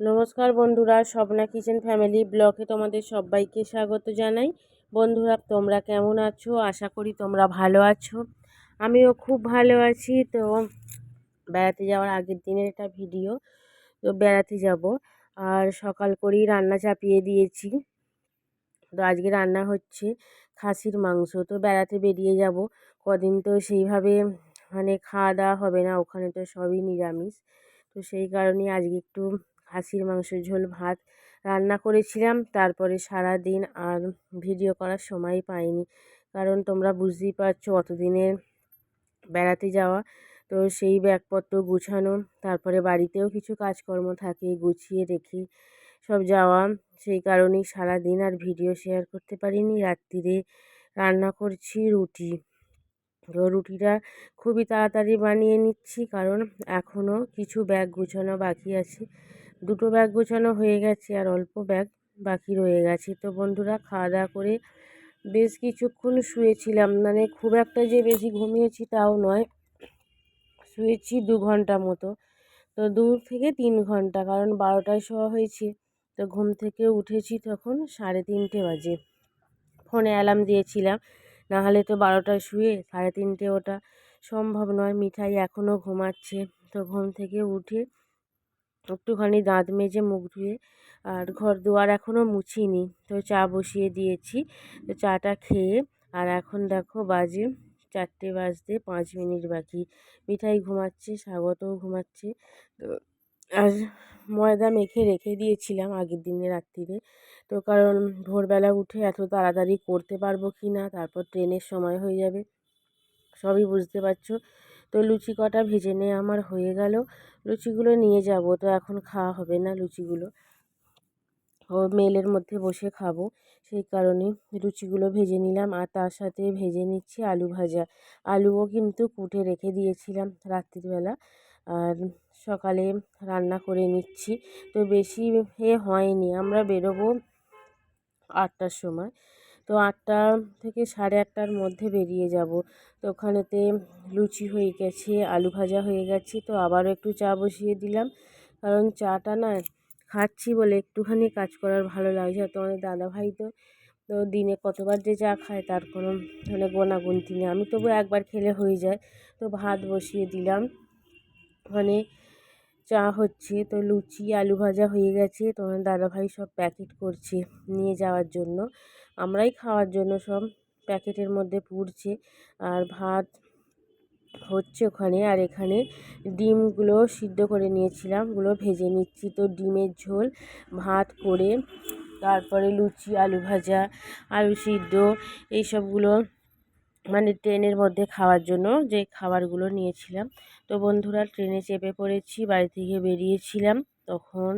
নমস্কার বন্ধুরা, Swapna kitchen family ব্লকে তোমাদের সবাইকে স্বাগত জানাই। বন্ধুরা, তোমরা কেমন আছো? আশা করি তোমরা ভালো আছো। আমিও খুব ভালো আছি। তো বেড়াতে যাওয়ার আগের দিনের একটা ভিডিও। তো বেড়াতে যাব। আর সকাল করেই রান্না চাপিয়ে দিয়েছি। তো আজকে রান্না হচ্ছে খাসির মাংস। তো বেড়াতে বেরিয়ে যাব। কদিন তো সেইভাবে মানে খাওয়া দাওয়া হবে না, ওখানে তো সবই নিরামিষ। তো সেই কারণে আজকে একটু খাসির মাংসের ঝোল, ভাত রান্না করেছিলাম। তারপরে সারা দিন আর ভিডিও করার সময় পাইনি। কারণ তোমরা বুঝতেই পারছ অতদিনের বেড়াতে যাওয়া, তো সেই ব্যাগপত্র গুছানো, তারপরে বাড়িতেও কিছু কাজকর্ম থাকে, গুছিয়ে রেখে সব যাওয়া। সেই কারণেই সারা দিন আর ভিডিও শেয়ার করতে পারিনি। রাত্রিরে রান্না করছি রুটি। তো রুটিটা খুবই তাড়াতাড়ি বানিয়ে নিচ্ছি, কারণ এখনও কিছু ব্যাগ গুছানো বাকি আছে। দুটো ব্যাগ গোছানো হয়ে গেছে আর অল্প ব্যাগ বাকি রয়ে গেছে। তো বন্ধুরা খাওয়া দাওয়া করে বেশ কিছুক্ষণ শুয়েছিলাম। মানে খুব একটা যে বেশি ঘুমিয়েছি তাও নয়। শুয়েছি দু ঘণ্টা মতো। তো দু থেকে তিন ঘণ্টা, কারণ বারোটায় শোয়া হয়েছে। তো ঘুম থেকে উঠেছি তখন সাড়ে তিনটে বাজে। ফোনে অ্যালার্ম দিয়েছিলাম নাহলে তো বারোটায় শুয়ে সাড়ে তিনটে ওটা সম্ভব নয়। মিঠাই এখনও ঘুমাচ্ছে। তো ঘুম থেকে উঠে একটুখানি দাঁত মেজে মুখ ধুয়ে, আর ঘর দুয়ার এখনও মুছিনি। তো চা বসিয়ে দিয়েছি। তো চাটা খেয়ে, আর এখন দেখো বাজে চারটে বাজতে পাঁচ মিনিট বাকি। মিঠাই ঘুমাচ্ছে, স্বাগতও ঘুমাচ্ছে। তো আর ময়দা মেখে রেখে দিয়েছিলাম আগের দিনে রাত্রিরে। তো কারণ ভোরবেলা উঠে এত তাড়াতাড়ি করতে পারব কি না? তারপর ট্রেনের সময় হয়ে যাবে। সবই বুঝতে পারছ। তো লুচি কটা ভেজে নিয়ে আমার হয়ে গেল। লুচিগুলো নিয়ে যাব, তো এখন খাওয়া হবে না লুচিগুলো। ও মেলের মধ্যে বসে খাব, সেই কারণে লুচিগুলো ভেজে নিলাম আর তার সাথে ভেজে নিচ্ছি আলু ভাজা। আলুও কিন্তু কুটে রেখে দিয়েছিলাম রাত্রিবেলা আর সকালে রান্না করে নিচ্ছি। তো বেশি এ হয়নি, আমরা বেরোবো আটটার সময়। তো আটটা থেকে সাড়ে আটটার মধ্যে বেরিয়ে যাব। তো ওখানেতে লুচি হয়ে গেছে, আলু ভাজা হয়ে গেছে, তো আবারও একটু চা বসিয়ে দিলাম। কারণ চাটা না খাচ্ছি বলে একটুখানি কাজ করার ভালো লাগছে আর তোমাদের দাদাভাই তো তো দিনে কতবার যে চা খায় তার কোনো মানে গোনাগুনতি নেই। আমি তবু একবার খেলে হয়ে যায়। তো ভাত বসিয়ে দিলাম। মানে চা হচ্ছে, তো লুচি, আলু ভাজা হয়ে গেছে তোমার দাদাভাই সব প্যাকেট করছে নিয়ে যাওয়ার জন্য। আমরাই খাওয়ার জন্য সব প্যাকেটের মধ্যে পুড়ছে। আর ভাত হচ্ছে ওখানে। আর এখানে ডিমগুলো সিদ্ধ করে নিয়েছিলাম, ওগুলো ভেজে নিচ্ছি। তো ডিমের ঝোল, ভাত করে, তারপরে লুচি, আলু ভাজা, আলু সিদ্ধ, এইসবগুলো মানে ট্রেনের মধ্যে খাওয়ার জন্য যে খাবারগুলো নিয়েছিলাম। তো বন্ধুরা, ট্রেনে চেপে পড়েছি, বাড়ি থেকে বেরিয়েছিলাম। তখন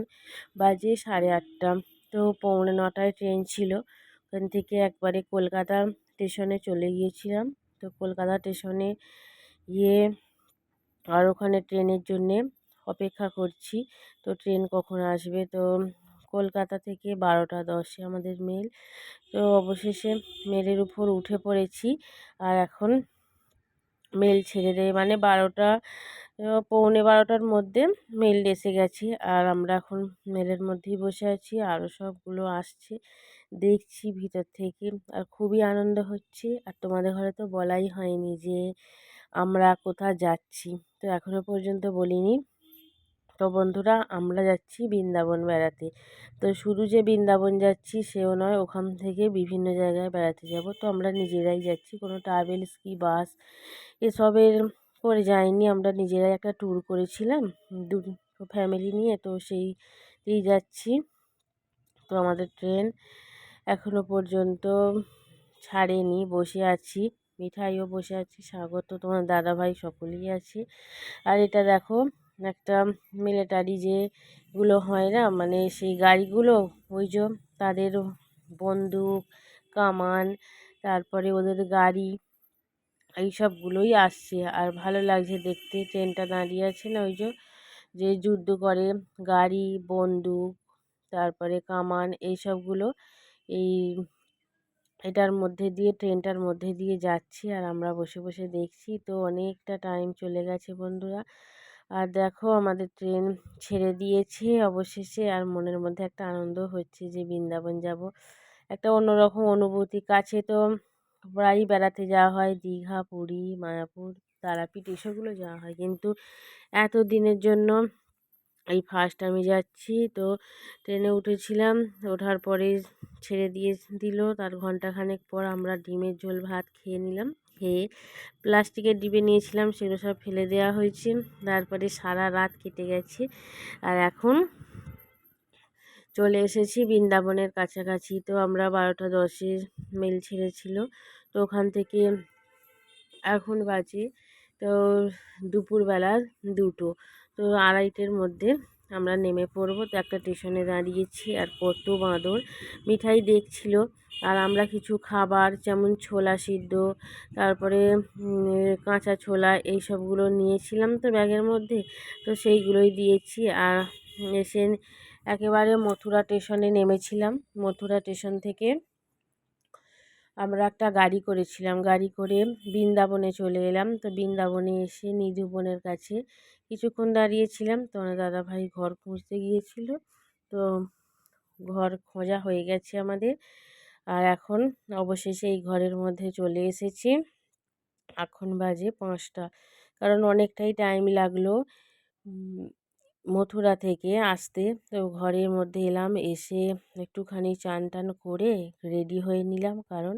বাজে সাড়ে আটটা। তো পৌনে নটায় ট্রেন ছিল। ওখান থেকে একবারে কলকাতা স্টেশনে চলে গিয়েছিলাম। তো কলকাতা স্টেশনে গিয়ে আর ওখানে ট্রেনের জন্যে অপেক্ষা করছি। তো ট্রেন কখন আসবে? তো কলকাতা থেকে বারোটা দশে আমাদের মেল তো অবশেষে মেলের উপর উঠে পড়েছি আর এখন মেল ছেড়ে দেয় মানে বারোটা পৌনে বারোটার মধ্যে মেল এসে গেছি। আর আমরা এখন মেলের মধ্যেই বসে আছি। আরও সবগুলো আসছে। দেখছি ভিতর থেকে। আর খুবই আনন্দ হচ্ছে। আর তোমাদের ঘরে তো বলাই হয়নি যে আমরা কোথায় যাচ্ছি। তো এখনও পর্যন্ত বলিনি। তো বন্ধুরা, আমরা যাচ্ছি বৃন্দাবন বেড়াতে। তো শুধু যে বৃন্দাবন যাচ্ছি সেও নয়, ওখান থেকে বিভিন্ন জায়গায় বেড়াতে যাব। তো আমরা নিজেরাই যাচ্ছি। কোনো ট্রাভেলস কি, বাস, এসবের করে যাইনি। আমরা নিজেরাই একটা ট্যুর করেছিলাম। দু ফ্যামিলি নিয়ে, তো সেইতেই যাচ্ছি। তো আমাদের ট্রেন এখনও পর্যন্ত ছাড়েনি, বসে আছি। মিঠাইও বসে আছি, স্বাগত। তোমার দাদাভাই সকলেই আছে। আর এটা দেখো, একটা মিলিটারি যেগুলো হয় না মানে সেই গাড়িগুলো, ওই যে তাদের বন্দুক, কামান, তারপরে ওদের গাড়ি এই সবগুলোই আসছে। আর ভালো লাগছে দেখতে, ট্রেনটা দাঁড়িয়ে আছে না, ওই যে যে যুদ্ধ করে গাড়ি, বন্দুক, তারপরে কামান এই সবগুলো এই এটার মধ্যে দিয়ে, ট্রেনটার মধ্যে দিয়ে যাচ্ছি আর আমরা বসে বসে দেখছি। তো অনেকটা টাইম চলে গেছে বন্ধুরা। আর দেখো আমাদের ট্রেন ছেড়ে দিয়েছে অবশেষে আর মনের মধ্যে একটা আনন্দ হচ্ছে যে বৃন্দাবন যাব। একটা অন্যরকম অনুভূতি। কাছে তো প্রায়ই বেড়াতে যাওয়া হয়। দীঘা, পুরী, মায়াপুর, তারাপীঠ, এসবগুলো যাওয়া হয়। কিন্তু এত দিনের জন্য এই ফার্স্ট আমি যাচ্ছি। তো ট্রেনে উঠেছিলাম। ওঠার পরে ছেড়ে দিয়ে দিল। তার ঘন্টাখানেক পর আমরা ডিমের ঝোল ভাত খেয়ে নিলাম। খেয়ে প্লাস্টিকের ডিবে নিয়েছিলাম। সেগুলো সব ফেলে দেওয়া হয়েছে। তারপরে সারা রাত কেটে গেছে। আর এখন চলে এসেছি বৃন্দাবনের কাছাকাছি। তো আমরা বারোটা দশে মেল ছেড়েছিল। তো ওখান থেকে এখন বাজে তো দুপুরবেলা দুটো। তো আড়াইটের মধ্যে আমরা নেমে পড়ব। তো একটা স্টেশনে দাঁড়িয়েছি আর কত বাঁদর। মিঠাই দেখছিল আর আমরা কিছু খাবার, যেমন ছোলা সিদ্ধ, তারপরে কাঁচা ছোলা এই সবগুলো নিয়েছিলাম তো ব্যাগের মধ্যে। তো সেইগুলোই দিয়েছি আর এসে একেবারে মথুরা স্টেশনে নেমেছিলাম। মথুরা স্টেশন থেকে আমরা একটা গাড়ি করেছিলাম। গাড়ি করে বৃন্দাবনে চলে এলাম। তো বৃন্দাবনে এসে নিধু বোনের কাছে কিছুক্ষণ দাঁড়িয়েছিলাম তো আমার দাদাভাই ঘর খুঁজতে গিয়েছিল। তো ঘর খোঁজা হয়ে গেছে আমাদের। আর এখন অবশেষে এই ঘরের মধ্যে চলে এসেছি। এখন বাজে পাঁচটা। কারণ অনেকটাই টাইম লাগল মথুরা থেকে আসতে। তো ঘরের মধ্যে এলাম, এসে একটুখানি চান টান করে রেডি হয়ে নিলাম। কারণ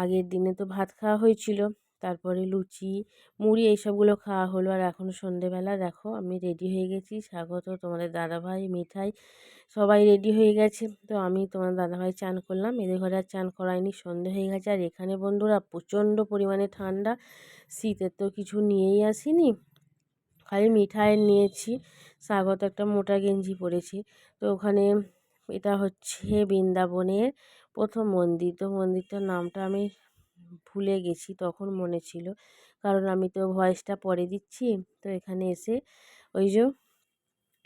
আগের দিনে তো ভাত খাওয়া হয়েছিল। তারপরে লুচি, মুড়ি এইসবগুলো খাওয়া হলো। আর এখন সন্ধেবেলা, দেখো আমি রেডি হয়ে গেছি। স্বাগত তোমাদের দাদাভাই, মিঠাই, সবাই রেডি হয়ে গেছে। তো আমি তোমার দাদাভাই চান করলাম। এদের ঘরে আর চান করায়নি, সন্ধে হয়ে গেছে। আর এখানে বন্ধুরা, প্রচণ্ড পরিমাণে ঠান্ডা। শীতের তো কিছু নিয়েই আসিনি। খালি মিঠাই নিয়েছি। স্বাগত একটা মোটা গেঞ্জি পরেছি। তো ওখানে এটা হচ্ছে বৃন্দাবনের প্রথম মন্দির। তো মন্দিরটার নামটা আমি ভুলে গেছি তখন মনে ছিল। কারণ আমি তো ভয়েসটা পরে দিচ্ছি, তো এখানে এসে ওই যে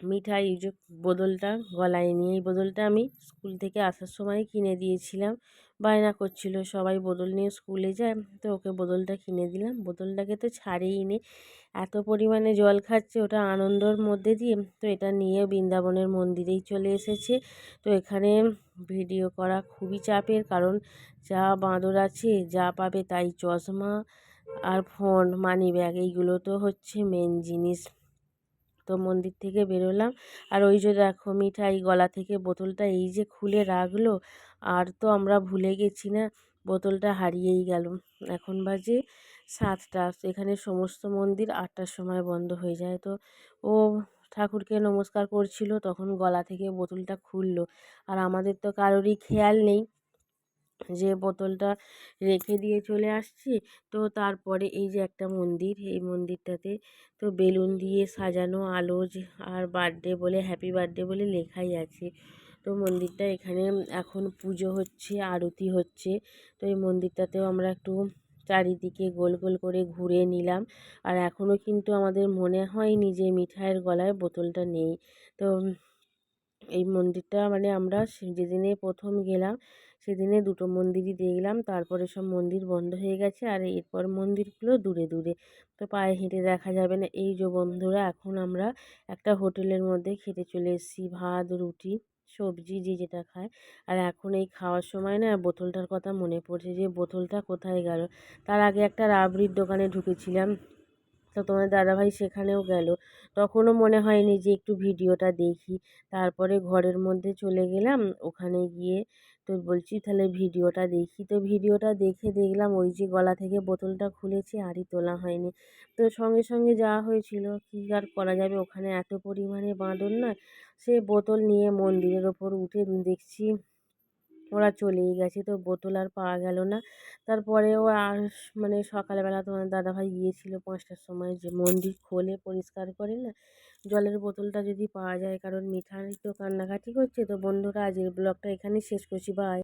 মিঠাই ওই যে বোতলটা, গলায় নিয়ে এই বোতলটা আমি স্কুল থেকে আসার সময় কিনে দিয়েছিলাম। বায়না করছিল সবাই বোতল নিয়ে স্কুলে যায়, তো ওকে বোতলটা কিনে দিলাম। বোতলটাকে তো ছাড়েই নে। এত পরিমাণে জল খাচ্ছে ওটা আনন্দর মধ্যে দিয়ে, তো এটা নিয়ে বৃন্দাবনের মন্দিরেই চলে এসেছে। তো এখানে ভিডিও করা খুবই চাপের কারণ, যা বাঁদর আছে, যা পাবে তাই চশমা আর ফোন মানি ব্যাগ এইগুলো তো হচ্ছে মেন জিনিস। তো মন্দির থেকে বেরোলাম, আর ওই যে দেখো মিঠাই গলা থেকে বোতলটা এই যে খুলে রাখল, আর তো আমরা ভুলে গেছি না, বোতলটা হারিয়েই গেল। এখন বাজে সাতটা, এখানে সমস্ত মন্দির আটটার সময় বন্ধ হয়ে যায়। তো ও ঠাকুরকে নমস্কার করছিল, তখন গলা থেকে বোতলটা খুললো। আর আমাদের তো কারোরই খেয়াল নেই যে বোতলটা রেখে দিয়ে চলে আসছি। তো তারপরে এই যে একটা মন্দির, এই মন্দিরটাতে তো বেলুন দিয়ে সাজানো, আলো আর বার্থডে বলে হ্যাপি বার্থডে বলে লেখাই আছে। তো মন্দিরটা এখানে এখন পুজো হচ্ছে, আরতি হচ্ছে। তো এই মন্দিরটাতেও আমরা একটু চারিদিকে গোল গোল করে ঘুরে নিলাম। আর এখনও কিন্তু আমাদের মনে হয়নি যে মিঠাইয়ের গলায় বোতলটা নেই। তো এই মন্দিরটা মানে আমরা যেদিনে প্রথম গেলাম, সেদিনে দুটো মন্দিরই দেখলাম। তারপরে সব মন্দির বন্ধ হয়ে গেছে আর এরপর মন্দিরগুলো দূরে দূরে। তো পায়ে হেঁটে দেখা যাবে না। এই যে বন্ধুরা, এখন আমরা একটা হোটেলের মধ্যে খেতে চলে এসেছি, ভাত, রুটি। সবজি যে যেটা খায়। আর এখন এই খাওয়ার সময় না বোতলটার কথা মনে পড়ছে যে বোতলটা কোথায় গেল? তার আগে একটা রাবড়ির দোকানে ঢুকেছিলাম। তো তোমার দাদাভাই সেখানেও গেল। তখনও মনে হয়নি যে একটু ভিডিওটা দেখি। তারপরে ঘরের মধ্যে চলে গেলাম। ওখানে গিয়ে তো বলছি তাহলে ভিডিওটা দেখি। তো ভিডিওটা দেখে দেখলাম ওই যে গলা থেকে বোতলটা খুলেছে, আরই তোলা হয়নি। তো সঙ্গে সঙ্গে যাওয়া হয়েছিল, কী আর করা যাবে? ওখানে এত পরিমাণে বাঁদর না, সে বোতল নিয়ে মন্দিরের ওপর উঠে দেখছি ওরা চলেই গেছে। তো বোতল আর পাওয়া গেল না। তারপরেও আর মানে সকালবেলা তোমার দাদাভাই গিয়েছিল পাঁচটার সময় যে মন্দির খোলে পরিষ্কার করে না জলের বোতলটা যদি পাওয়া যায়, কারণ মিঠাই তো কান্নাকাটি করছে, তো বন্ধুরা আজকের ব্লগটা এখানেই শেষ করছি বাই